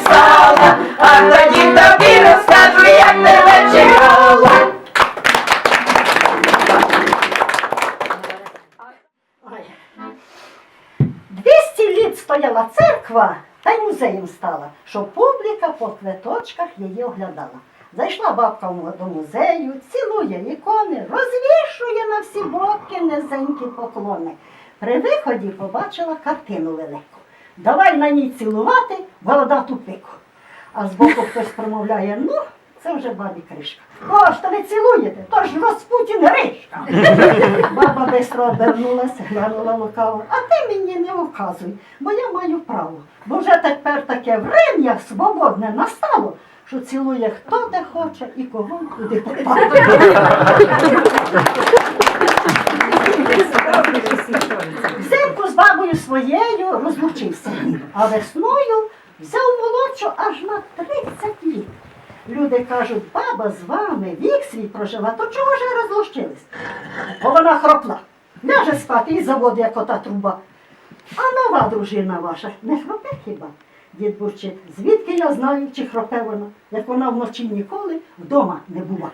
стала, а тоді тобі розкажу, як чекала. Ой. 200 літ стояла церква, та й музеєм стала, що публіка по квиточках її оглядала. Зайшла бабка до музею, цілує ікони, розвішує на всі боки низенькі поклони. При виході побачила картину велику. Давай на ній цілувати бородату пику. А збоку хтось промовляє, ну, це вже бабі кришка. О, то ви цілуєте, то ж Распутін Гришка. Баба бистро обернулася, глянула лукаво. А ти мені не указуй, бо я маю право. Бо вже тепер таке врем'я свободне настало, що цілує хто де хоче і кого куди попало. Взимку з бабою своєю розлучився, а весною заумолодшу аж на 30 літ. Люди кажуть, баба з вами вік свій прожила, то чого ж розлучились? Бо вона хропла, ляже спати і завод, як ота труба. А нова дружина ваша не хропе хіба? Дід бурчить, звідки я знаю, чи хропе вона, як вона вночі ніколи вдома не була.